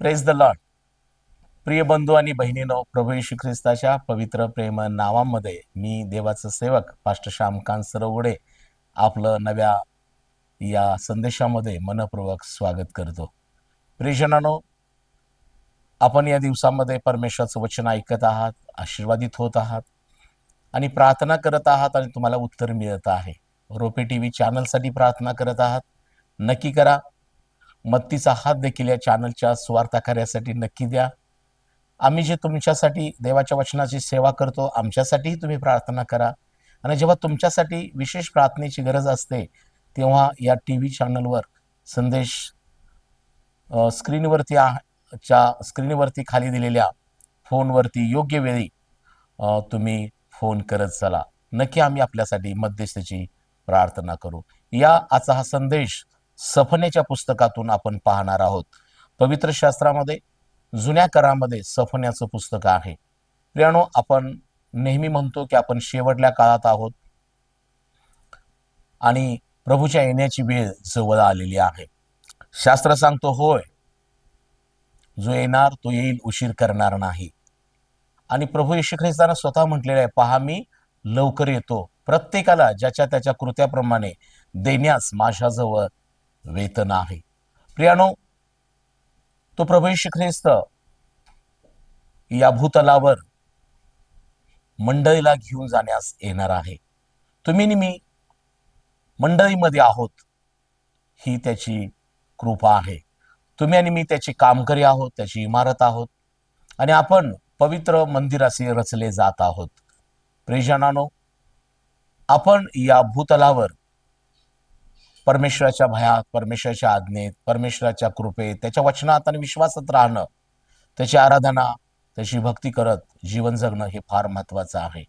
Praise the Lord प्रिय बंधू आणि बहिणीनो प्रभू येशू ख्रिस्ताच्या पवित्र प्रेम नावामध्ये मी देवाचं सेवक पास्टर श्यामकांत सरवडे आपलं नव्या या संदेशामध्ये मनपूर्वक स्वागत करतो. प्रियजनानो आपण या दिवसामध्ये परमेश्वराचं वचन ऐकत आहात आशीर्वादित होत आहात आणि प्रार्थना करत आहात आणि तुम्हाला उत्तर मिळत आहे. रोपे टी व्ही चॅनलसाठी प्रार्थना करत आहात. नक्की करा. मत्तीचा हात देखील या चॅनलच्या स्वार्थ कार्यासाठी नक्की द्या. आम्ही जे तुमच्यासाठी देवाच्या वचनाची सेवा करतो आमच्यासाठीही तुम्ही प्रार्थना करा. आणि जेव्हा तुमच्यासाठी विशेष प्रार्थनेची गरज असते तेव्हा या टी व्ही चॅनलवर संदेश स्क्रीनवरती च्या स्क्रीनवरती खाली दिलेल्या फोनवरती योग्य वेळी तुम्ही फोन करत चला. नक्की आम्ही आपल्यासाठी मध्यस्थीची प्रार्थना करू. या आजचा हा संदेश सफनेच्या पुस्तकातून आपण पाहणार आहोत. पवित्र शास्त्रामध्ये जुन्या करामध्ये सफन्याचं पुस्तक आहे. प्रियानो आपण नेहमी म्हणतो की आपण शेवटल्या काळात आहोत. आणि प्रभूच्या येण्याची वेळ जवळ आलेली आहे. शास्त्र सांगतो होय जो येणार तो येईल उशीर करणार नाही. आणि प्रभू येशू ख्रिस्तानं स्वतः म्हटलेलं आहे पहा मी लवकर येतो. प्रत्येकाला ज्याच्या त्याच्या कृत्याप्रमाणे देण्यास माझ्याजवळ वेतन आहे प्रियानो तो प्रभू ख्रिस्त या भूतलावर मंडळीला घेऊन जाण्यास येणार आहे. तुम्ही आणि मी मंडळीमध्ये आहोत ही त्याची कृपा आहे. तुम्ही आणि मी त्याची कामकरी आहोत त्याची इमारत आहोत आणि आपण पवित्र मंदिराचे रचले जात आहोत. प्रेजनानो आपण या भूतलावर परमेश्वराच्या भयात परमेश्वराच्या आज्ञेत परमेश्वराच्या कृपेत त्याच्या वचनात आणि विश्वासात राहणं त्याची आराधना त्याची भक्ती करत जीवन जगणं हे फार महत्वाचं आहे.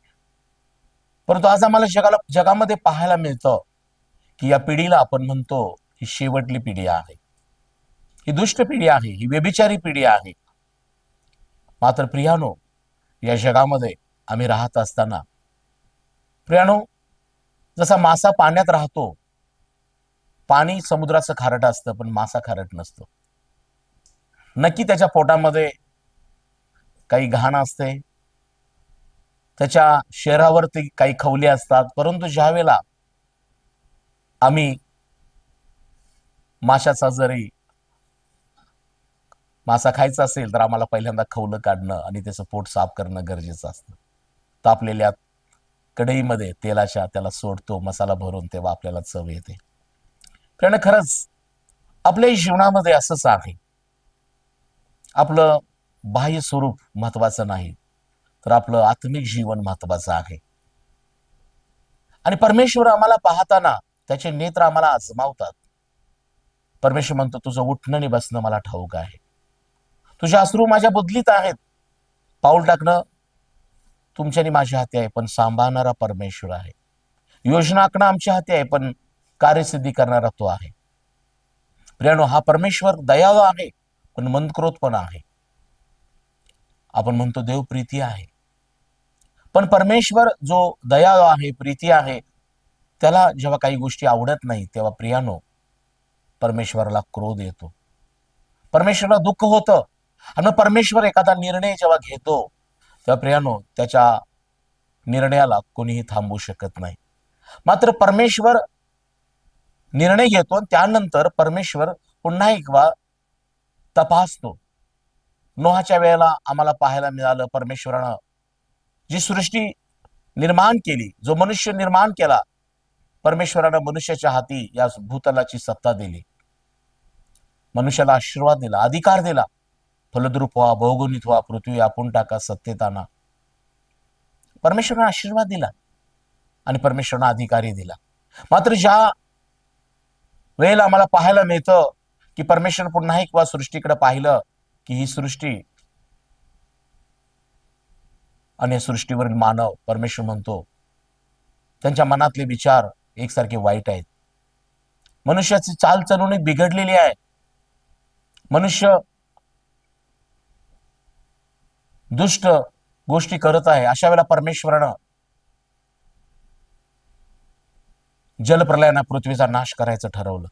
परंतु आज आम्हाला जगाला जगामध्ये पाहायला मिळतं की या पिढीला आपण म्हणतो ही शेवटली पिढी आहे. ही दुष्ट पिढी आहे ही व्यभिचारी पिढी आहे. मात्र प्रियानो या जगामध्ये आम्ही राहत असताना प्रियानो जसा मासा पाण्यात राहतो पाणी समुद्राचं खारट असतं पण मासा खारट नसतो. नक्की त्याच्या पोटामध्ये काही घाण असते. त्याच्या शरीरावरती काही खवले असतात. परंतु ज्यावेळेला आम्ही माशाचा जरी मासा खायचा असेल तर आम्हाला पहिल्यांदा खवलं काढणं आणि त्याचं पोट साफ करणं गरजेचं असतं. तापलेल्या कढईमध्ये तेलाच्या त्याला सोडतो मसाला भरून तेव्हा आपल्याला चव येते. कारण खरंच आपल्या जीवनामध्ये असंच आहे. आपलं बाह्य स्वरूप महत्वाचं नाही तर आपलं आत्मिक जीवन महत्वाचं आहे. आणि परमेश्वर आम्हाला पाहताना त्याचे नेत्र आम्हाला आजमावतात. परमेश्वर म्हणतो तुझं उठणं आणि बसणं मला ठाऊक आहे. तुझे अश्रू माझ्या बदलीत आहेत. पाऊल टाकणं तुमच्या माझ्या हाती आहे पण सांभाळणारा परमेश्वर आहे. योजना आखणं आमच्या हाती आहे पण कार्यसिद्धी करणारा तो आहे. प्रियानो हा परमेश्वर दयाव आहे पण मंदक्रोध पण आहे. आपण म्हणतो देव प्रीती आहे. पण परमेश्वर जो दयाव आहे प्रीती आहे त्याला जेव्हा काही गोष्टी आवडत नाही तेव्हा प्रियानो परमेश्वराला क्रोध येतो. परमेश्वराला दुःख होतं. आणि मग परमेश्वर एखादा निर्णय जेव्हा घेतो तेव्हा प्रियानो त्याच्या निर्णयाला कोणीही थांबू शकत नाही. मात्र परमेश्वर निर्णय घेतो आणि त्यानंतर परमेश्वर पुन्हा एकदा तपासतो. नोहाच्या वेळेला आम्हाला पाहायला मिळालं परमेश्वरानं जी सृष्टी निर्माण केली जो मनुष्य निर्माण केला परमेश्वरानं मनुष्याच्या हाती या भूतलाची सत्ता दिली. मनुष्याला आशीर्वाद दिला अधिकार दिला. फलद्रूप व्हा बहुगुणित व्हा पृथ्वी आपण टाका सत्तेत आणा परमेश्वरानं आशीर्वाद दिला आणि परमेश्वरानं अधिकारही दिला. मात्र ज्या वेळेला आम्हाला पाहायला मिळतं की परमेश्वर पुन्हा एक वेळा सृष्टीकडे पाहिलं की ही सृष्टी आणि सृष्टीवरील मानव परमेश्वर म्हणतो. त्यांच्या मनातले विचार एकसारखे वाईट आहेत. मनुष्याची चालचलवणी बिघडलेली आहे. मनुष्य दुष्ट गोष्टी करत आहे. अशा वेळेला परमेश्वरानं जलप्रलयानं पृथ्वीचा नाश करायचं ठरवलं.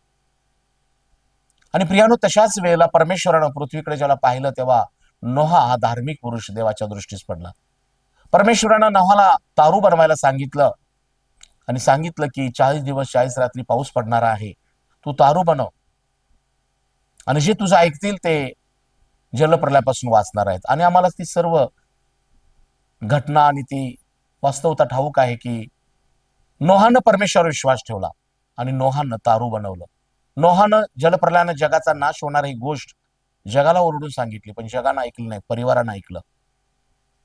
आणि प्रियानो तशाच वेळेला परमेश्वरानं पृथ्वीकडे ज्याला पाहिलं तेव्हा नोहा हा धार्मिक पुरुष देवाच्या दृष्टीस पडला. परमेश्वरानं नोहाला तारू बनवायला सांगितलं आणि सांगितलं की चाळीस दिवस चाळीस रात्री पाऊस पडणार आहे तू तारू बनव. आणि जे तुझं ऐकतील ते जलप्रलयापासून वाचणार आहेत. आणि आम्हाला ती सर्व घटना आणि ती वास्तवता ठाऊक आहे की नोहानं परमेश्वर विश्वास ठेवला आणि नोहानं तारू बनवलं. नोहानं जलप्रलयानं जगाचा नाश होणार ही गोष्ट जगाला ओरडून सांगितली पण जगानं ऐकलं नाही परिवारानं ऐकलं.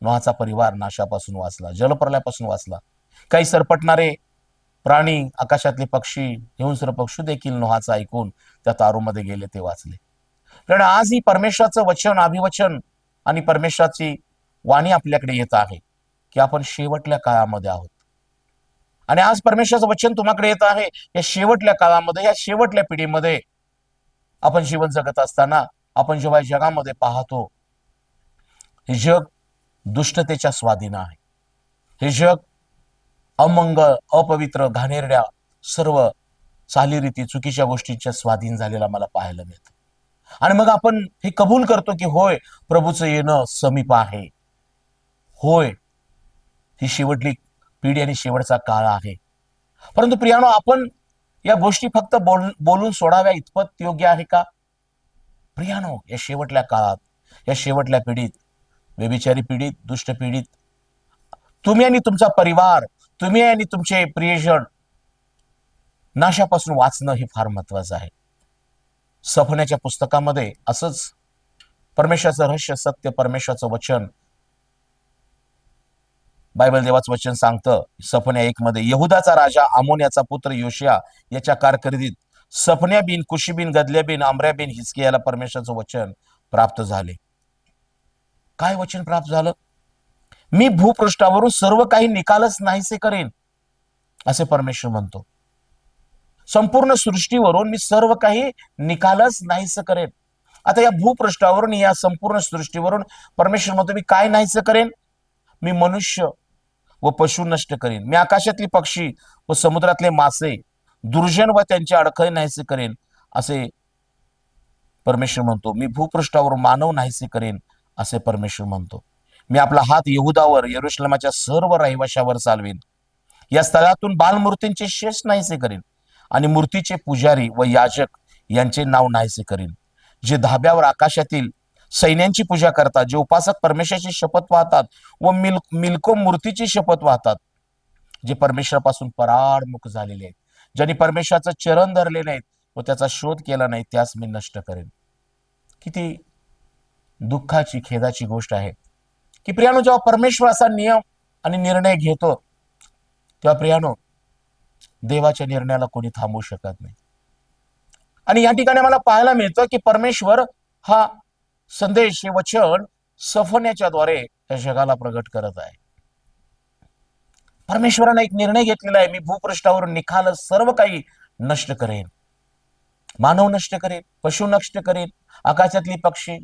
नोहाचा परिवार नाशापासून वाचला जलप्रलयापासून वाचला. काही सरपटणारे प्राणी आकाशातले पक्षी हिंस्र पक्षी देखील नोहाचं ऐकून त्या तारूमध्ये गेले ते वाचले. कारण आज ही परमेश्वराचं वचन अभिवचन आणि परमेश्वराची वाणी आपल्याकडे येत आहे की आपण शेवटल्या काळामध्ये आहोत. आणि आज परमेश्वराचं वचन तुम्हाकडे येत आहे. या शेवटल्या काळामध्ये या शेवटल्या पिढीमध्ये आपण जीवन जगत असताना आपण जेव्हा जगामध्ये पाहतो हे जग दुष्टतेच्या स्वाधीन आहे. हे जग अमंगळ अपवित्र घाणेरड्या सर्व चालीरीती चुकीच्या गोष्टींच्या स्वाधीन झालेला मला पाहायला मिळतं. आणि मग आपण हे कबूल करतो की होय प्रभूचं येणं समीप आहे. होय ही शेवटली पिढी आणि शेवटचा काळ आहे. परंतु प्रियानो आपण या गोष्टी फक्त बोल बोलून सोडाव्या इतपत योग्य आहे का? प्रियानो या शेवटल्या काळात या शेवटल्या पिढीत व्यभिचारी पिढीत दुष्ट पिढीत तुम्ही आणि तुमचा परिवार तुम्ही आणि तुमचे प्रियजन नाशापासून वाचणं हे फार महत्वाचं आहे. सफण्याच्या पुस्तकामध्ये असंच परमेश्वराचं रहस्य सत्य परमेश्वराचं वचन बायबल देवाचं वचन सांगतं सपन्या एक मध्ये यहुदाचा राजा आमोन्याचा पुत्र योशिया याच्या कारकिर्दीत सपन्या बिन कुशी बिन गदल्या बिन आमऱ्या बिन हिचकियाला परमेश्वराचं वचन प्राप्त झाले. काय वचन प्राप्त झालं? मी भूपृष्ठावरून सर्व काही निकालच नाहीसे करेन असे परमेश्वर म्हणतो. संपूर्ण सृष्टीवरून मी सर्व काही निकालच नाहीस करेन. आता या भूपृष्ठावरून या संपूर्ण सृष्टीवरून परमेश्वर म्हणतो मी काय नाहीस करेन? मी मनुष्य व पशु नष्ट करेन. मी आकाशातले पक्षी व समुद्रातले मासे दुर्जन व त्यांचे अडखळे नाहीसे करेन असे परमेश्वर म्हणतो. मी भूपृष्ठावर मानव नाहीसे करेन असे परमेश्वर म्हणतो. मी आपला हात यहुदावर यरुश्लेमाच्या सर्व रहिवाशावर चालवेन. या स्थळातून बालमूर्तींचे शेष नाहीसे करेन आणि मूर्तीचे पुजारी व याजक यांचे नाव नाहीसे करीन. जे धाब्यावर आकाशातील सैन्यांची पूजा करतात जे उपासक परमेश्वराची शपथ वाहतात व मिल मिल्को मूर्तीची शपथ वाहतात जे परमेश्वरापासून पराडमुख झालेले आहेत. ज्यांनी परमेश्वराचं चरण धरले नाहीत व त्याचा शोध केला नाही त्यास मी नष्ट करेन. किती दुःखाची खेदाची गोष्ट आहे. की प्रियानो जेव्हा परमेश्वर असा नियम आणि निर्णय घेतो तेव्हा प्रियानो देवाच्या निर्णयाला कोणी थांबवू शकत नाही. आणि या ठिकाणी मला पाहायला मिळतं की परमेश्वर हा संदेश हे वचन सफण्याच्या द्वारे या जगाला प्रगट करत आहे. परमेश्वराने एक निर्णय घेतलेला आहे मी भूपृष्ठावरून निखाल सर्व काही नष्ट करेन. मानव नष्ट करेन पशु नष्ट करेन आकाशातली पक्षी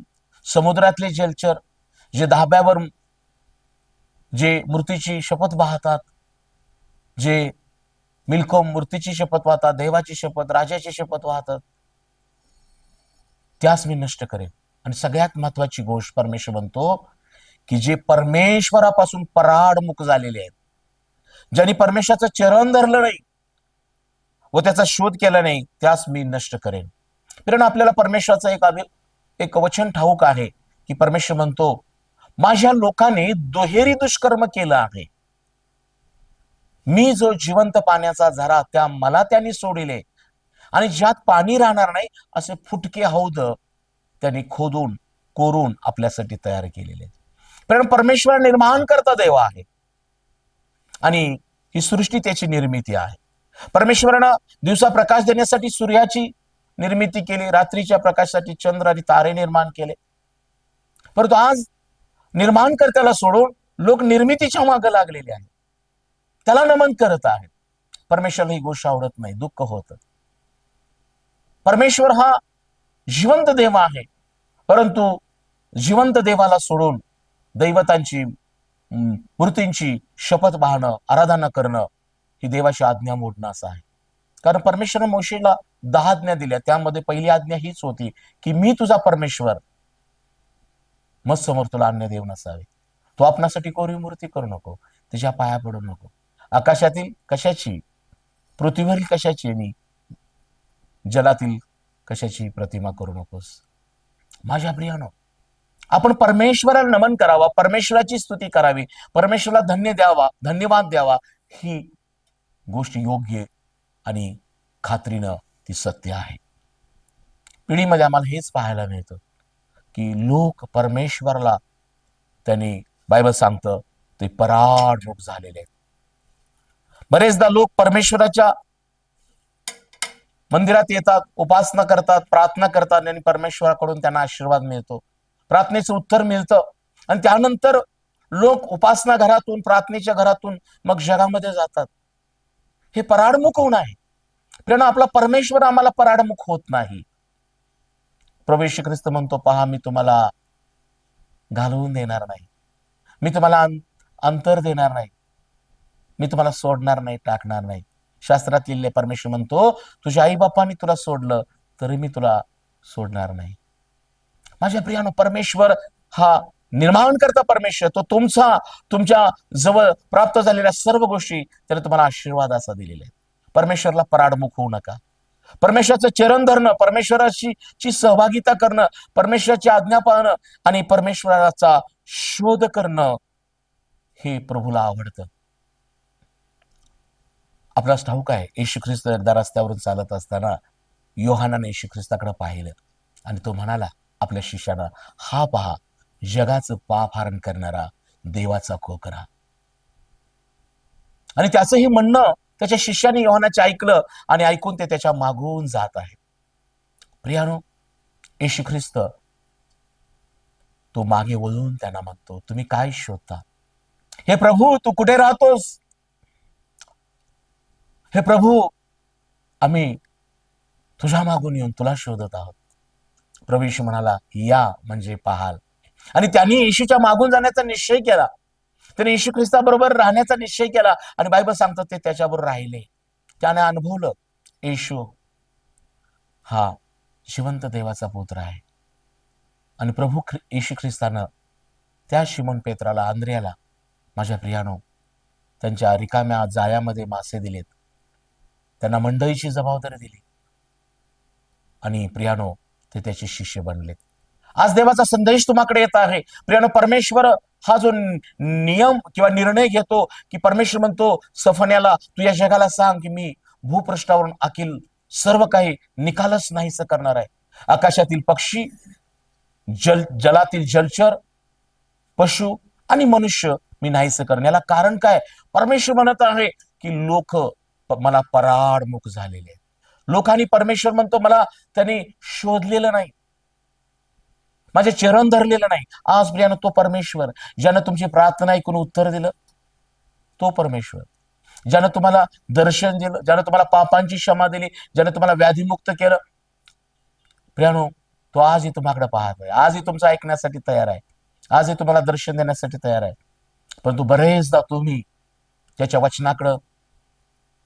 समुद्रातले जलचर जे धाब्यावर जे मूर्तीची शपथ वाहतात जे मिल्को मूर्तीची शपथ वाहतात देवाची शपथ राजाची शपथ वाहतात त्यास मी नष्ट करेन. आणि सगळ्यात महत्वाची गोष्ट परमेश्वर म्हणतो की जे परमेश्वरापासून पराडमुख झालेले आहेत ज्यांनी परमेश्वराचं चरण धरलं नाही व त्याचा शोध केला नाही त्यास मी नष्ट करेन. कारण आपल्याला परमेश्वराचं एक अभि एक वचन ठाऊक आहे की परमेश्वर म्हणतो माझ्या लोकांनी दुहेरी दुष्कर्म केलं आहे. मी जो जिवंत पाण्याचा झरा त्या मला त्यांनी सोडिले आणि ज्यात पाणी राहणार नाही असे फुटके हौद त्यांनी खोदून कोरून आपल्यासाठी तयार केलेले कारण परमेश्वर निर्माण करता देव आहे. आणि ही सृष्टी त्याची निर्मिती आहे. परमेश्वरानं दिवसा प्रकाश देण्यासाठी सूर्याची निर्मिती केली रात्रीच्या प्रकाशासाठी चंद्र आणि तारे निर्माण केले. परंतु आज निर्माणकर्त्याला सोडून लोक निर्मितीच्या मागे लागलेले आहेत. त्याला नमन करत आहेत. परमेश्वरला ही गोष्ट आवडत नाही दुःख होत. परमेश्वर हा जिवंत देव आहे. परंतु जिवंत देवाला सोडून दैवतांची मूर्तींची शपथ पाहणं आराधना करणं ही देवाची आज्ञा मोडणं असं आहे. कारण परमेश्वर मोशेला दहा आज्ञा दिल्या. त्यामध्ये पहिली आज्ञा हीच होती की मी तुझा परमेश्वर. मग समोर तुला अन्य देव नसावे तू आपणासाठी कोरी मूर्ती करू नको. तिच्या पाया पडू नको. आकाशातील कशाची? पृथ्वीवरील कशाची? आणि जलातील कशाची प्रतिमा करू नकोस. माझ्या प्रियानो आपण परमेश्वराला नमन करावा परमेश्वराची स्तुती करावी परमेश्वराला धन्य द्यावा धन्यवाद द्यावा ही गोष्ट योग्य आणि खात्रीनं ती सत्य आहे. पिढीमध्ये आम्हाला हेच पाहायला मिळतं की लोक परमेश्वरला त्यांनी बायबल सांगतं ते पराडूट झालेले आहेत. बरेचदा लोक परमेश्वराच्या मंदिरात येतात उपासना करतात प्रार्थना करतात आणि परमेश्वराकडून त्यांना आशीर्वाद मिळतो. प्रार्थनेचं उत्तर मिळतं. आणि त्यानंतर लोक उपासना घरातून प्रार्थनेच्या घरातून मग जगामध्ये जातात. हे पराडमुख होऊन आहे. प्रेरणा आपला परमेश्वर आम्हाला पराडमुख होत नाही. प्रवेश ख्रिस्त म्हणतो पहा मी तुम्हाला घालवून देणार नाही. मी तुम्हाला अंतर देणार नाही. मी तुम्हाला सोडणार नाही टाकणार नाही. शास्त्रात लिहिले परमेश्वर म्हणतो तुझ्या आई बापांनी तुला सोडलं तरी मी तुला सोडणार नाही. माझ्या प्रियानो परमेश्वर हा निर्माण करता परमेश्वर तो तुमचा तुमच्या जवळ प्राप्त झालेल्या सर्व गोष्टी त्याने तुम्हाला आशीर्वाद असा दिलेला आहे. परमेश्वरला पराडमुख होऊ नका. परमेश्वराचं चरण धरणं परमेश्वराची ची सहभागिता करणं परमेश्वराची आज्ञा पाळणं आणि परमेश्वराचा शोध करणं हे प्रभूला आवडतं. आपल्यास ठाऊक आहे येशू ख्रिस्त एकदा रस्त्यावरून चालत असताना योहानाने येशू ख्रिस्ताकडे पाहिलं आणि तो म्हणाला आपल्या शिष्यानं हा पहा जगाचं पापहारण करणारा देवाचा कोकरा आणि त्याचं हे म्हणणं त्याच्या शिष्याने योहानाचे ऐकलं आणि ऐकून ते त्याच्या मागून जात आहे प्रियानो येशू ख्रिस्त तो मागे वळून त्यांना म्हणतो तुम्ही काय शोधता? हे प्रभू तू कुठे राहतोस? हे प्रभू आम्ही तुझ्या मागून येऊन तुला शोधत आहोत. प्रवेश म्हणाला या म्हणजे पाहाल. आणि त्यांनी येशूच्या मागून जाण्याचा निश्चय केला. त्याने येशू ख्रिस्ताबरोबर राहण्याचा निश्चय केला आणि बायबल सांगतात ते त्याच्याबरोबर राहिले. त्याने अनुभवलं येशू हा जिवंत देवाचा पुत्र आहे. आणि प्रभू ख्रि येशू ख्रिस्तानं त्या शिमोन पेत्राला आंद्रियाला माझ्या प्रियानो त्यांच्या रिकाम्या जाळ्यामध्ये मासे दिलेत. त्यांना मंडळीची जबाबदारी दिली. आणि प्रियानो ते त्याचे शिष्य बनले. आज देवाचा संदेश तुम्हाकडे येत आहे. प्रियानो परमेश्वर हा जो नियम किंवा निर्णय घेतो की परमेश्वर म्हणतो सफन्याला तू या जगाला सांग की मी भूपृष्ठावरून अखिल सर्व काही निकालच नाहीस करणार आहे. आकाशातील पक्षी जल जलातील जलचर पशु आणि मनुष्य मी नाहीस करण्याला कारण काय? परमेश्वर म्हणत आहे की लोक मला पराडमुख झालेले. आहेत लोकांनी परमेश्वर म्हणतो मला त्यांनी शोधलेलं नाही. माझे चरण धरलेलं नाही. आज ज्यानं तो परमेश्वर ज्यानं तुमची प्रार्थना ऐकून उत्तर दिलं तो परमेश्वर. ज्यानं तुम्हाला दर्शन दिलं ज्यानं तुम्हाला पापांची क्षमा दिली ज्यानं तुम्हाला व्याधीमुक्त केलं. प्रियानो तो आजही तुम्हाकडे पाहत आहे आजही तुमचं ऐकण्यासाठी तयार आहे. आजही तुम्हाला दर्शन देण्यासाठी तयार आहे. परंतु बरेचदा तुम्ही त्याच्या वचनाकडं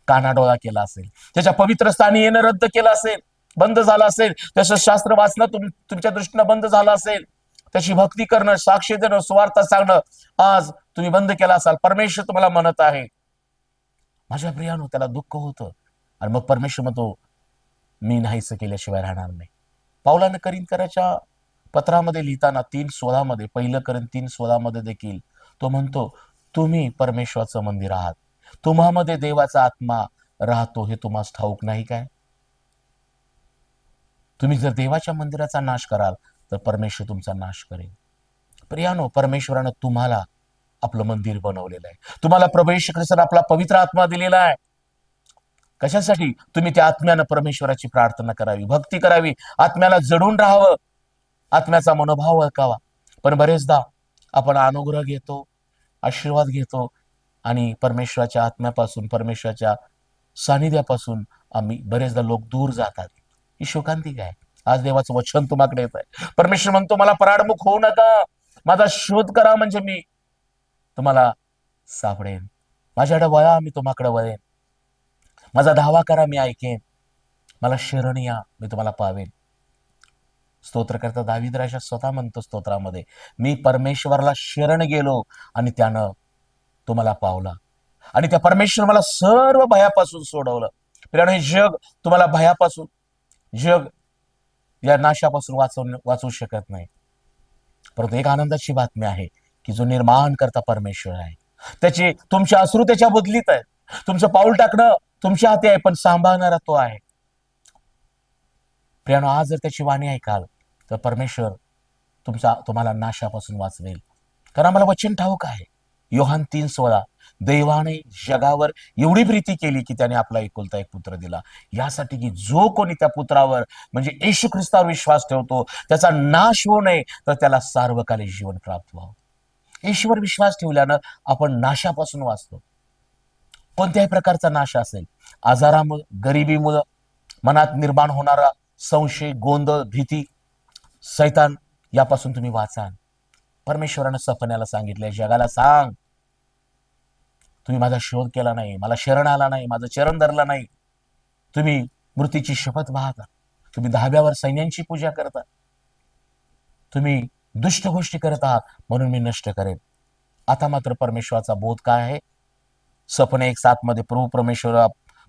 कानाडोळा केला असेल. त्याच्या पवित्र स्थानी येणं रद्द केलं असेल. बंद झालं असेल. त्याचं शास्त्र वाचणं तुम तुमच्या दृष्टीनं बंद झालं असेल. त्याची भक्ती करणं साक्षी देणं सुवार्थ सांगणं आज तुम्ही बंद केला असाल. परमेश्वर तुम्हाला म्हणत आहे. माझ्या प्रियानो त्याला दुःख होतं. आणि मग परमेश्वर म्हणतो मी नाहीस केल्याशिवाय राहणार नाही. पावलानं करिंकराच्या पत्रामध्ये लिहिताना तीन सोळामध्ये पहिलं करीन तीन सोळामध्ये देखील तो म्हणतो तुम्ही परमेश्वराचं मंदिर आहात. तुम्हामध्ये देवाचा आत्मा राहतो हे तुम्हाला ठाऊक नाही काय? तुम्ही जर देवाच्या मंदिराचा नाश कराल तर परमेश्वर तुमचा नाश करेल. प्रियानो परमेश्वरानं तुम्हाला आपलं मंदिर बनवलेलं आहे. तुम्हाला प्रवेश ख्रिस्तानं आपला पवित्र आत्मा दिलेला आहे. कशासाठी? तुम्ही त्या आत्म्यानं परमेश्वराची प्रार्थना करावी भक्ती करावी आत्म्याला जडून राहावं आत्म्याचा मनोभाव ओळखावा. पण बरेचदा आपण अनुग्रह घेतो आशीर्वाद घेतो आणि परमेश्वराच्या आत्म्यापासून परमेश्वराच्या सानिध्यापासून आम्ही बरेचदा लोक दूर जातात. ही शोकांतिक आहे आज देवाचं वचन तुम्हाकडे येत आहे परमेश्वर म्हणतो मला पराडमुख होऊ नका. माझा शोध करा म्हणजे मी तुम्हाला सापडेन. माझ्याकडे वळा मी तुम्हाकडे वळेन. माझा धावा करा मी ऐकेन. मला शरण या मी तुम्हाला पावेन. स्तोत्र करता राजा स्वतः म्हणतो स्तोत्रामध्ये मी परमेश्वरला शरण गेलो आणि त्यानं तो मला पावला. आणि त्या परमेश्वर मला सर्व भयापासून सोडवलं. प्रियानो, हे जग तुम्हाला भयापासून जग या नाशापासून वाचवून वाचवू शकत नाही. परंतु एक आनंदाची बातमी आहे की जो निर्माण करता परमेश्वर आहे. त्याची तुमच्या अश्रू त्याच्या बदलीत आहेत. तुमचं पाऊल टाकणं तुमच्या हाती आहे पण सांभाळणारा तो आहे. प्रियानो आज जर त्याची वाणी ऐकाल तर परमेश्वर तुमचा तुम्हाला नाशापासून वाचवेल. कारण आम्हाला वचन ठाऊक आहे. योहान तीन सोळा दैवाने जगावर एवढी प्रीती केली की त्याने आपला एकुलता एक पुत्र दिला. यासाठी की जो कोणी त्या पुत्रावर म्हणजे येशू ख्रिस्तावर विश्वास ठेवतो त्याचा नाश होऊ नये तर त्याला सार्वकालिक जीवन प्राप्त व्हावं. येशूवर विश्वास ठेवल्यानं आपण नाशापासून वाचतो. कोणत्याही प्रकारचा नाश असेल आजारामुळे गरिबीमुळं मनात निर्माण होणारा संशय गोंधळ भीती सैतान यापासून तुम्ही वाचाल. परमेश्वरानं सपन्याला सांगितलंय जगाला सांग तुम्ही माझा शोध केला नाही मला शरण आला नाही माझं चरण धरलं नाही. तुम्ही मृत्यूची शपथ वाहता तुम्ही दहाव्यावर सैन्यांची पूजा करता तुम्ही दुष्ट गोष्टी करत आहात म्हणून मी नष्ट करेन. आता मात्र परमेश्वराचा बोध काय आहे? सपने एक सात मध्ये प्रभू परमेश्वर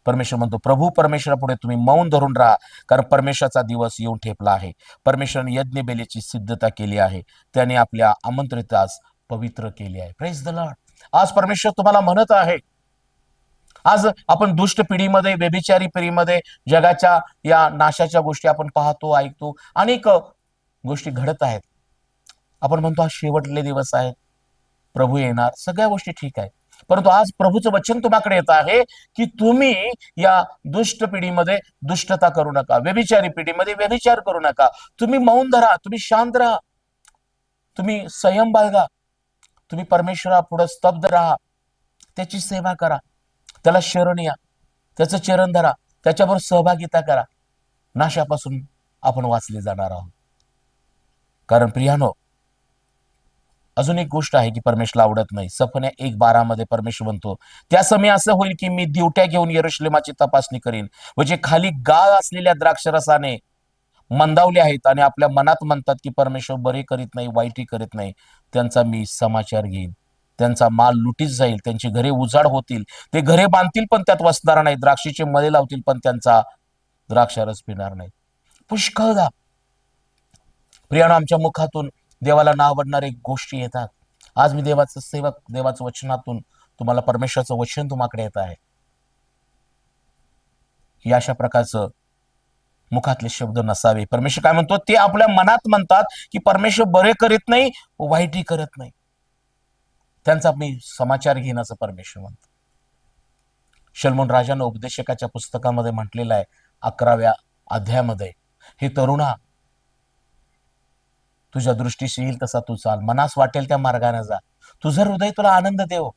परमेश्वर म्हणतो प्रभू परमेश्वरापुढे तुम्ही मौन धरून राहा कारण परमेश्वराचा दिवस येऊन ठेपला आहे. परमेश्वराने यज्ञ बेलेची सिद्धता केली आहे. त्याने आपल्या आमंत्रितास पवित्र केली आहे. प्रेस द लॉर्ड आज परमेश्वर तुम्हाला म्हणत आहे. आज आपण दुष्ट पिढीमध्ये व्यभिचारी पिढीमध्ये जगाच्या या नाशाच्या गोष्टी आपण पाहतो ऐकतो. अनेक गोष्टी घडत आहेत. आपण म्हणतो आज शेवटले दिवस आहेत. प्रभू येणार. सगळ्या गोष्टी ठीक आहेत. परंतु आज प्रभूचं वचन तुम्हाकडे येत आहे की तुम्ही या दुष्ट पिढीमध्ये दुष्टता करू नका व्यभिचारी पिढीमध्ये व्यभिचार करू नका. तुम्ही मौन धरा तुम्ही शांत राहा. तुम्ही संयम बाळगा. तुम्ही परमेश्वरा पुढे स्तब्ध राहा. त्याची सेवा करा. त्याला शरण या. त्याचं चरण धरा. त्याच्याबरोबर सहभागिता करा. नाशापासून आपण वाचले जाणार आहोत. कारण प्रियानो अजून एक गोष्ट आहे की परमेश्वर आवडत नाही. सफन्या एक बारामध्ये परमेश्वर म्हणतो त्या समय असं होईल की मी दिवट्या घेऊन यरुश्लेमाची तपासणी करीन. म्हणजे खाली गाळ असलेल्या द्राक्षरसाने मंदावले आहेत आणि आपल्या मनात म्हणतात की परमेश्वर बरे करीत नाही वाईटही करीत नाही. त्यांचा मी समाचार घेईन. त्यांचा माल लुटीत जाईल त्यांची घरे उजाड होतील. ते घरे बांधतील पण त्यात वसणार नाही द्राक्षीचे मळे लावतील पण त्यांचा द्राक्षारस पिणार नाही पुष्कळदा. प्रियानो आमच्या मुखातून देवाला नाव आवडणारे गोष्टी येतात. आज मी देवाचं सेवक देवाचं वचनातून तुम्हाला परमेश्वराचं वचन तुम्हाकडे येत आहे. या अशा प्रकारचं मुखातले शब्द नसावे. परमेश्वर काय म्हणतो? ते आपल्या मनात म्हणतात की परमेश्वर बरे करीत नाही वाईटही करत नाही. त्यांचा मी समाचार घेण्याचं परमेश्वर म्हणतो. शलमोन राजानं उपदेशकाच्या पुस्तकामध्ये म्हटलेलं आहे अकराव्या अध्यायामध्ये. हे तरुणा तुझ्या दृष्टीशी येईल तसा तू चाल. मनास वाटेल त्या मार्गाने जा. तुझं हृदय तुला आनंद देव.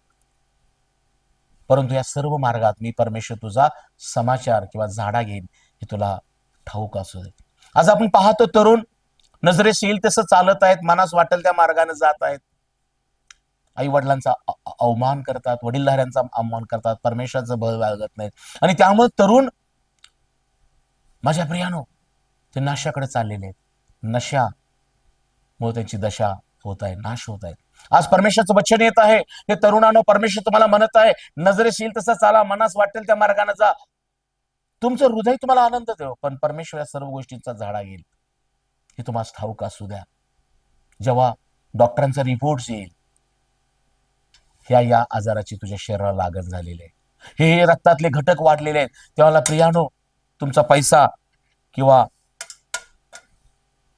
परंतु या सर्व मार्गात मी परमेश्वर तुझा समाचार किंवा झाडा घेईन हे तुला ठाऊक असू दे. आज आपण पाहतो तरुण नजरेस येईल तसं चालत आहेत मनास वाटेल त्या मार्गाने जात आहेत. आई वडिलांचा अवमान करतात वडीलधाऱ्यांचा अवमान करतात परमेश्वराचं बळ बाळगत नाहीत. आणि त्यामुळे तरुण माझ्या प्रियानो ते नशाकडे चाललेले आहेत. नशा मुळे त्यांची दशा होत आहे नाश होत आहे. आज परमेश्वरचं वचन येत आहे. हे तरुणानं परमेश्वर तुम्हाला म्हणत आहे नजरेस येईल तसं चाला मनास वाटेल त्या मार्गाने जा. तुमचं हृदय तुम्हाला आनंद देव पण परमेश्वर या सर्व गोष्टींचा झाडा येईल हे तुम्हाला ठाऊक असू द्या. जेव्हा डॉक्टरांचा रिपोर्ट येईल ह्या या आजाराची तुझ्या शरीराला लागण झालेली आहे. हे रक्तातले घटक वाढलेले आहेत. तेव्हा प्रियानो तुमचा पैसा किंवा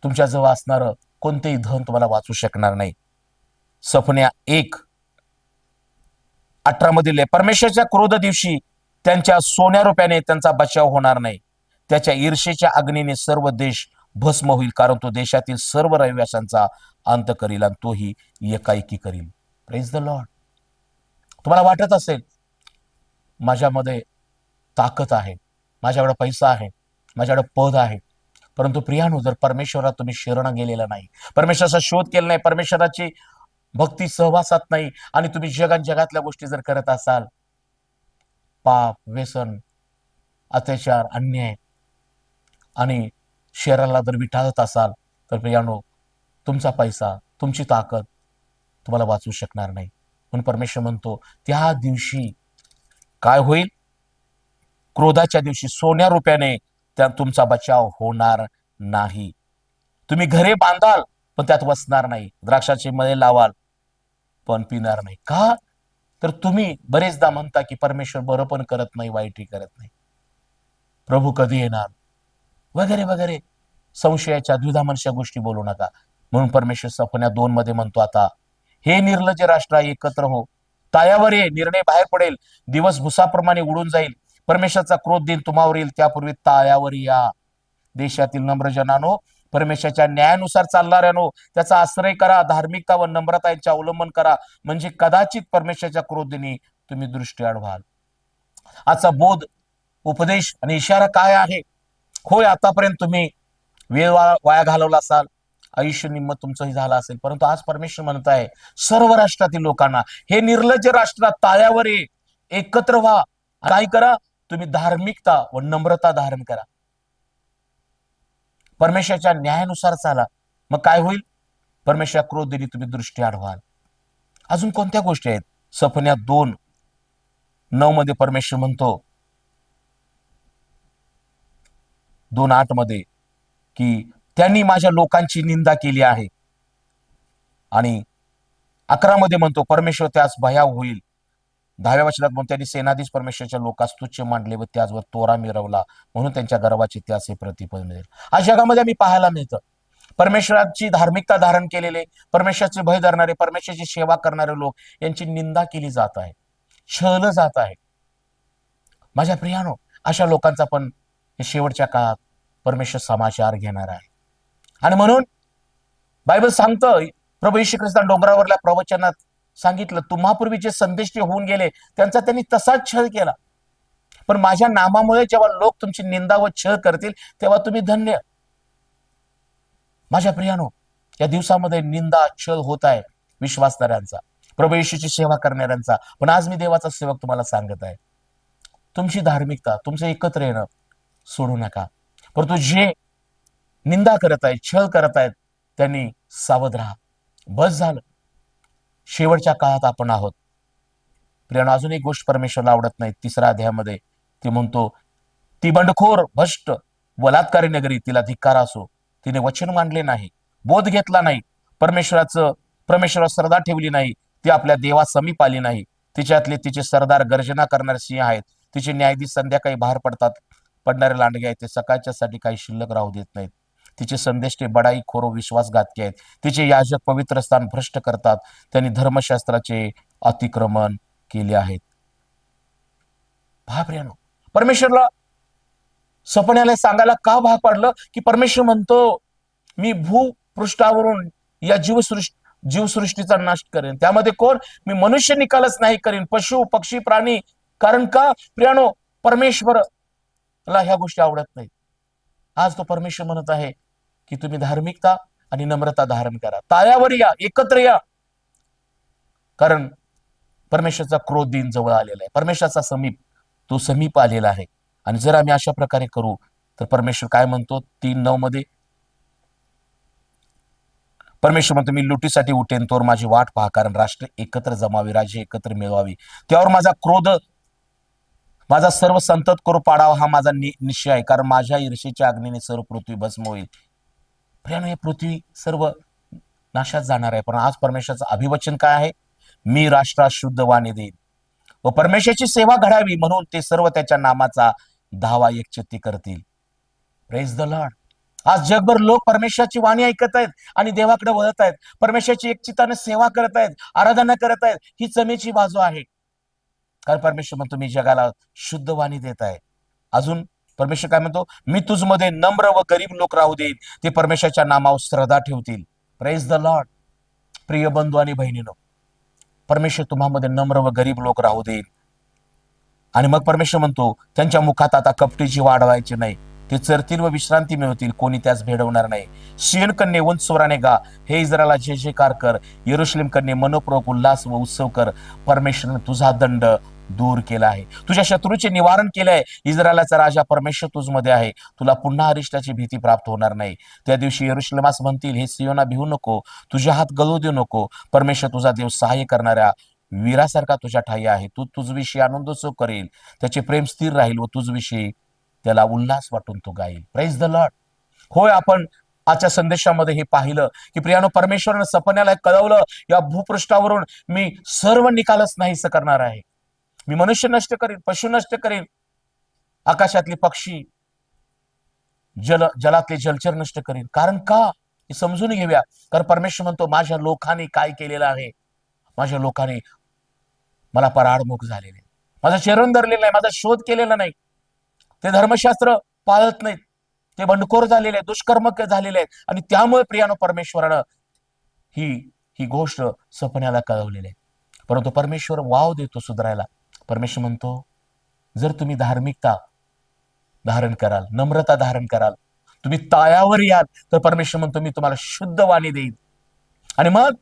तुमच्या जवळ असणारं कोणतेही धन तुम्हाला वाचू शकणार नाही. सपन्या एक. अठरा मधील परमेश्वरच्या क्रोध दिवशी त्यांच्या सोन्या रुपयाने त्यांचा बचाव होणार नाही. त्याच्या ईर्षेच्या अग्नीने सर्व देश भस्म होईल. कारण तो देशातील सर्व रहिवाशांचा अंत करील आणि तोही एकाएकी करील. प्रेज द लॉर्ड तुम्हाला वाटत असेल माझ्यामध्ये ताकद आहे. माझ्याकडे पैसा आहे. माझ्याकडे पद आहे. परंतु प्रियानो जर परमेश्वरात तुम्ही शरण गेलेला नाही परमेश्वराचा शोध केला नाही परमेश्वराची भक्ती सहवासात नाही आणि तुम्ही जगात जगातल्या गोष्टी जर करत असाल पाप व्यसन अत्याचार अन्याय आणि शहराला जर विटाळत असाल तर प्रियानो तुमचा पैसा तुमची ताकद तुम्हाला वाचू शकणार नाही. म्हणून परमेश्वर म्हणतो त्या दिवशी काय होईल? क्रोधाच्या दिवशी सोन्या रुपयाने त्या तुमचा बचाव होणार नाही. तुम्ही घरे बांधाल पण त्यात वसणार नाही. द्राक्षाचे मळे लावाल पण पिणार नाही. का? तर तुम्ही बरेचदा म्हणता की परमेश्वर बरं पण करत नाही वाईटही करत नाही. प्रभू कधी येणार? वगैरे वगैरे. संशयाच्या द्विधामनशा गोष्टी बोलू नका. म्हणून परमेश्वर सफण्या दोन मध्ये म्हणतो आता हे निर्लज राष्ट्र एकत्र हो. तायावर ये निर्णय बाहेर पडेल. दिवस भुसाप्रमाणे उडून जाईल. परमेश्वरचा क्रोध दिन तुम्हावर येईल त्यापूर्वी ताळ्यावर या. देशातील नम्रजनानो परमेश्वराच्या न्यायानुसार चालणाऱ्यानो त्याचा आश्रय करा धार्मिकता व नम्रता यांचे अवलंबन करा. म्हणजे कदाचित परमेश्वराच्या क्रोधीने तुम्ही दृष्टी आढवाल आजचा बोध उपदेश आणि इशारा काय आहे? होय आतापर्यंत तुम्ही वेळ वाया घालवला असाल. आयुष्य निम्म तुमचंही झालं असेल. परंतु आज परमेश्वर म्हणत आहे सर्व राष्ट्रातील लोकांना हे निर्लज्ज राष्ट्रात ताळ्यावर ये. एकत्र व्हा. काय करा? तुम्ही धार्मिकता व नम्रता धारण करा. परमेश्वराच्या न्यायानुसार चाला. मग काय होईल? परमेश्वर क्रोधीने तुम्ही दृष्टी आढवाल अजून कोणत्या गोष्टी आहेत? सपन्यात दोन नऊ मध्ये परमेश्वर म्हणतो दोन आठमध्ये की त्यांनी माझ्या लोकांची निंदा केली आहे. आणि अकरा मध्ये म्हणतो परमेश्वर त्यास भयाव होईल. दहाव्या वचनात म्हणून त्यांनी सेनाधीश परमेश्वरच्या लोकास तुच्छ मांडले व त्याचवर तोरा मिरवला म्हणून त्यांच्या गर्वाचे त्यास हे प्रतिपद मिळेल. आज जगामध्ये आम्ही पाहायला मिळतं. परमेश्वराची धार्मिकता धारण केलेले परमेश्वराचे भय धरणारे परमेश्वराची सेवा करणारे लोक यांची निंदा केली जात आहे. छळलं जात आहे. माझ्या प्रियानो अशा लोकांचा पण शेवटच्या काळात परमेश्वर समाचार घेणार आहे. आणि म्हणून बायबल सांगतं प्रभू यशू ख्रिस्तान डोंगरावरल्या प्रवचनात सांगितलं तुम्हापूर्वी जे संदेश होऊन गेले त्यांचा त्यांनी तसाच छळ केला. पण माझ्या नामामुळे जेव्हा लोक तुमची निंदा व छळ करतील तेव्हा तुम्ही धन्य. माझ्या प्रियानो या दिवसामध्ये निंदा छळ होत आहे विश्वासणाऱ्यांचा प्रभू येशूची सेवा करणाऱ्यांचा. पण आज मी देवाचा सेवक तुम्हाला सांगत आहे. तुमची धार्मिकता तुमचं एकत्र येणं सोडू नका. परंतु जे निंदा करत आहेत छळ करत आहेत त्यांनी सावध राहा. बस झालं. शेवटच्या काळात आपण आहोत. प्रियानो अजून एक गोष्ट परमेश्वरला आवडत नाही. तिसऱ्या अध्यायामध्ये ती म्हणतो ती बंडखोर भ्रष्ट बलात्कारी नगरी तिला धिक्कार असो. तिने वचन मांडले नाही बोध घेतला नाही. परमेश्वराचं परमेश्वरा श्रद्धा ठेवली नाही. ती आपल्या देवा समीप आली नाही. तिच्यातले तिचे सरदार गर्जना करणारे सिंह आहेत. तिचे न्यायाधीश संध्याकाळी बाहेर पडतात. पडणारे लांडगे आहेत. ते सकाळच्यासाठी काही शिल्लक राहू देत नाहीत. तिचे संदेश ते बडाई खोरो विश्वासघातके आहेत. तिचे याजक पवित्र स्थान भ्रष्ट करतात. त्यांनी धर्मशास्त्राचे अतिक्रमण केले आहेत. भाप्रियानो परमेश्वरला सपन्याला सांगायला का भाग पाडलं? की परमेश्वर म्हणतो मी भूपृष्ठावरून या जीवसृष्टी जीवसृष्टीचा नाश करेन. त्यामध्ये कोण? मी मनुष्य निकालच नाही करेन. पशु पक्षी प्राणी. कारण का? प्रियानो परमेश्वरला ह्या गोष्टी आवडत नाहीत. आज तो परमेश्वर म्हणत आहे की तुम्ही धार्मिकता आणि नम्रता धारण करा. ताळ्यावर या एकत्र या. कारण परमेश्वरचा क्रोध दिन जवळ आलेला आहे. परमेश्वराचा समीप तो समीप आलेला आहे. आणि जर आम्ही अशा प्रकारे करू तर परमेश्वर काय म्हणतो? तीन नऊ मध्ये परमेश्वर म्हणतो मी लुटीसाठी उठेन तोवर माझी वाट पहा कारण राष्ट्र एकत्र जमावे राज्य एकत्र मिळवावी. त्यावर माझा क्रोध माझा सर्व संतत करू पाडावा हा माझा निश्चय आहे. कारण माझ्या ईर्षेच्या अग्नीने सर्व पृथ्वी भस्म होईल. प्रियानो हे पृथ्वी सर्व नाशात जाणार आहे. पण आज परमेश्वराचं अभिवचन काय आहे? मी राष्ट्रात शुद्ध वाणी देईन. व परमेश्वराची सेवा घडावी म्हणून ते सर्व त्याच्या नामाचा धावा एकचित्ती करतील. प्रेज द लॉर्ड आज जगभर लोक परमेश्वराची वाणी ऐकत आहेत आणि देवाकडे वळत आहेत. परमेश्वराची एकचिताने सेवा करत आहेत आराधना करत आहेत. ही चमेची बाजू आहे. कारण परमेश्वर म्हणतो मी जगाला शुद्ध वाणी देत आहे. अजून परमेश्वर काय म्हणतो? मी तुझमध्ये नम्र व गरीब लोक राहू देईन. ते परमेश्वरच्या नामावर श्रद्धा ठेवतील. प्रेज द लॉर्ड प्रिय बंधू आणि बहिणीनो परमेश्वर तुम्हामध्ये नम्र व गरीब लोक राहू देईल. आणि मग परमेश्वर म्हणतो त्यांच्या मुखात आता कपटीची वाढ व्हायची नाही. ते चरतील व विश्रांती मिळवतील. कोणी त्यास भेडवणार नाही. शियन कन्ये उंच स्वराने गा. हे इस्रायला जे जे कार. कर यरुशलेम कन्ये मनोप्रक उल्हास व उत्सव कर. परमेश्वर तुझा दंड दूर केला आहे. तुझ्या शत्रूचे निवारण केलंय. इस्रायलाचा राजा परमेश्वर तुझमध्ये आहे. तुला पुन्हा अरिष्टाची भीती प्राप्त होणार नाही. त्या दिवशी यरुशलेमास म्हणतील हे सियोना भिवू नको. तुझ्या हात गळू देऊ नको. परमेश्वर तुझा देव सहाय्य करणाऱ्या वीरासारखा तुझ्या ठाई आहे. तू तुझविषयी आनंदोत्सव करेल. त्याचे प्रेम स्थिर राहील व तुझविषयी त्याला उल्हास वाटून तो गाईल. प्राइज द लॉर्ड होय आपण आजच्या संदेशामध्ये हे पाहिलं की प्रियानो परमेश्वरानं सपन्याला कळवलं या भूपृष्ठावरून मी सर्व निकालच नाहीस करणार आहे. मी मनुष्य नष्ट करेन पशु नष्ट करेन. आकाशातले पक्षी जल जलातले जलचर नष्ट करेन. कारण का? हे समजून घेऊया. कारण परमेश्वर म्हणतो माझ्या लोकांनी काय केलेलं आहे? माझ्या लोकांनी मला पराडमुख झालेले माझा चरण धरलेला नाही माझा शोध केलेला नाही. ते धर्मशास्त्र पाळत नाहीत. ते बंडखोर झालेले आहेत दुष्कर्म झालेले आहेत. आणि त्यामुळे प्रियानो परमेश्वरानं ही ही गोष्ट सपण्याला कळवलेली आहे. परंतु परमेश्वर वाव देतो सुधारायला. परमेश्वर म्हणतो जर तुम्ही धार्मिकता धारण कराल नम्रता धारण कराल तुम्ही तायावर याल तर परमेश्वर म्हणतो मी तुम्हाला शुद्ध वाणी देईन. आणि मग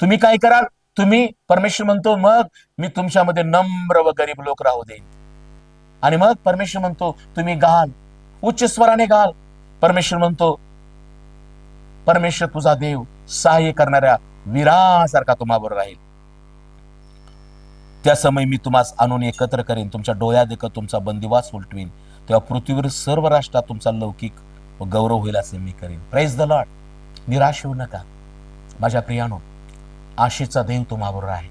तुम्ही काय कराल? तुम्ही परमेश्वर म्हणतो मग मी तुमच्यामध्ये नम्र व गरीब लोक राहू देईन. आणि मग परमेश्वर म्हणतो तुम्ही गाल उच्च स्वराने गाल. परमेश्वर म्हणतो परमेश्वर तुझा देव सहाय्य करणाऱ्या वीरासारखा तुम्हाबरोबर राहील. त्या समय मी तुम्हास आणून एकत्र करेन तुमच्या डोळ्या देखत तुमचा बंदिवास उलटवीन तेव्हा पृथ्वीवर सर्व राष्ट्रात तुमचा लौकिक व गौरव होईल असे मी करेन. प्राइज द लॉर्ड निराश होऊ नका. माझ्या प्रियानो आशेचा देव तुम्हाबरोबर आहे.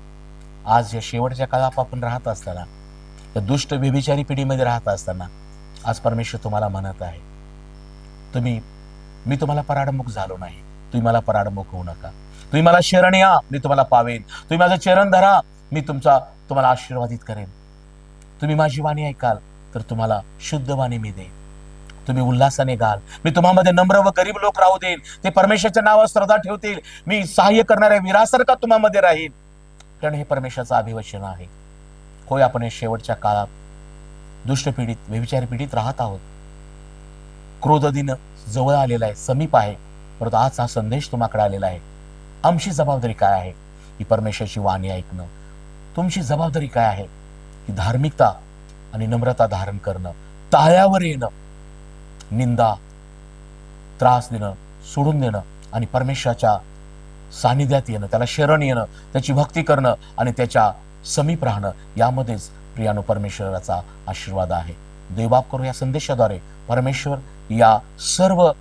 आज या शेवटच्या काळात आपण राहत असताना या दुष्ट व्यभिचारी पिढीमध्ये राहत असताना आज परमेश्वर तुम्हाला म्हणत आहे तुम्ही मी तुम्हाला पराडमुख झालो नाही. तुम्ही मला पराडमुख होऊ नका. तुम्ही मला शरण या मी तुम्हाला पावेन. तुम्ही माझं चरण धरा मी तुमचा तुम्हाला आशीर्वादित करेन. तुम्ही माझी वाणी ऐकाल तर तुम्हाला शुद्ध वाणी मी देईन. तुम्ही उल्हासाने गाल. मी तुम्हामध्ये नम्र व गरीब लोक राहू देईन. ते परमेश्वरच्या नावावर श्रद्धा ठेवतील. मी सहाय्य करणाऱ्या विरासारखा तुम्हामध्ये राहील कारण हे परमेश्वराचं अभिवचन आहे. होय आपण हे शेवटच्या काळात दुष्ट पिढीत व्यविचार पिढीत राहत आहोत. क्रोध दिन जवळ आलेला आहे समीप आहे. परंतु आज हा संदेश तुम्हाकडे आलेला आहे. आमची जबाबदारी काय आहे? ही परमेश्वराची वाणी ऐकणं. तुमची जबाबदारी काय आहे? की धार्मिकता आणि नम्रता धारण करणं ताळ्यावर येणं निंदा त्रास देणं सोडून देणं आणि परमेश्वराच्या सानिध्यात येणं त्याला शरण येणं त्याची भक्ती करणं आणि त्याच्या समीप राहणं यामध्येच प्रियानो परमेश्वराचा आशीर्वाद आहे. देवबाप करू या संदेशाद्वारे परमेश्वर या सर्व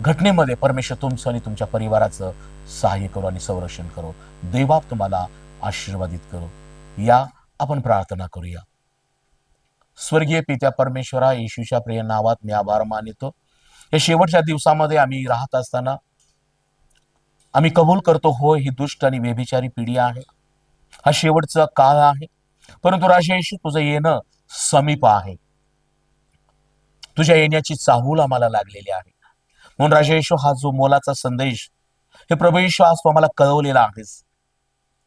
घटनेमध्ये परमेश्वर तुमचं आणि तुमच्या परिवाराचं सहाय्य करू आणि संरक्षण करू. देवबाप तुम्हाला आशीर्वादित करू. या आपण प्रार्थना करूया. स्वर्गीय पित्या परमेश्वरा येशूच्या प्रिय नावात मी आभार मानितो. या शेवटच्या दिवसामध्ये आम्ही राहत असताना आम्ही कबूल करतो होय ही दुष्ट आणि व्यभिचारी पिढी आहे. हा शेवटचा काळ आहे. परंतु राजा येशू तुझं येणं समीप आहे. तुझ्या येण्याची चाहूल आम्हाला लागलेली आहे. म्हणून राजा येशू हा जो मोलाचा संदेश हे प्रभू येशू आज तू आम्हाला कळवलेला आहेस.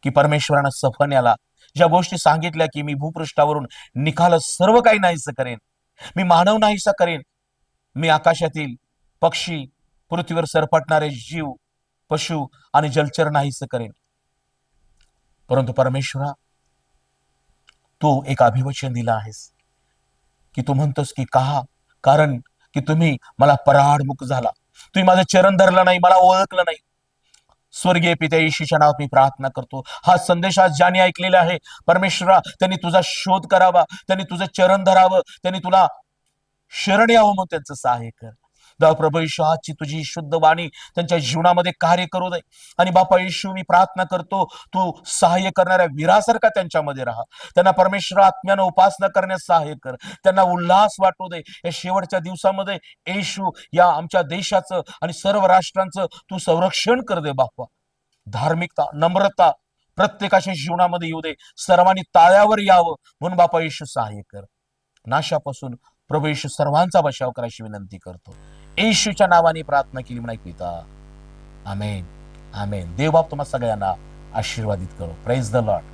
की परमेश्वरानं सफन्याला ज्या गोष्टी सांगितल्या की मी भूपृष्ठावरून निकाल सर्व काही नाहीस करेन. मी मानव नाहीसा करेन. मी आकाशातील पक्षी पृथ्वीवर सरपटणारे जीव पशु आणि जलचर नाहीस करेन. परंतु परमेश्वरा तू एक अभिवचन दिलं आहेस. की तू म्हणतोस की का? कारण की तुम्ही मला पराडमुख झाला. तुम्ही माझं चरण धरलं नाही मला ओळखलं नाही. स्वर्गीय पित्या येशूच्या नावात मी प्रार्थना करतो. हा संदेश आज ज्याने ऐकलेला आहे परमेश्वरा त्यांनी तुझा शोध करावा त्यांनी तुझं चरण धरावं त्यांनी तुला शरण यावं म्हणून त्यांचं सहाय्य कर. देवा प्रभू येशू आजची तुझी शुद्ध वाणी त्यांच्या जीवनामध्ये कार्य करू दे. आणि बापा येशू मी प्रार्थना करतो तू सहाय्य करणाऱ्या वीरासारखा त्यांच्यामध्ये राहा. त्यांना परमेश्वर आत्म्यानं उपासना करण्यास सहाय्य कर. त्यांना उल्हास वाटू दे. या शेवटच्या दिवसामध्ये येशू या आमच्या देशाचं आणि सर्व राष्ट्रांचं तू संरक्षण कर दे बाप्पा. धार्मिकता नम्रता प्रत्येकाच्या जीवनामध्ये येऊ दे. सर्वांनी ताळ्यावर यावं म्हणून बापा येशू सहाय्य कर. नाशापासून प्रभू येशू सर्वांचा बचाव करायची विनंती करतो. येशूच्या नावाने प्रार्थना केली म्हणा पिता आमेन आमेन. देवबाब तुम्हाला सगळ्यांना आशीर्वादित करो. Praise the Lord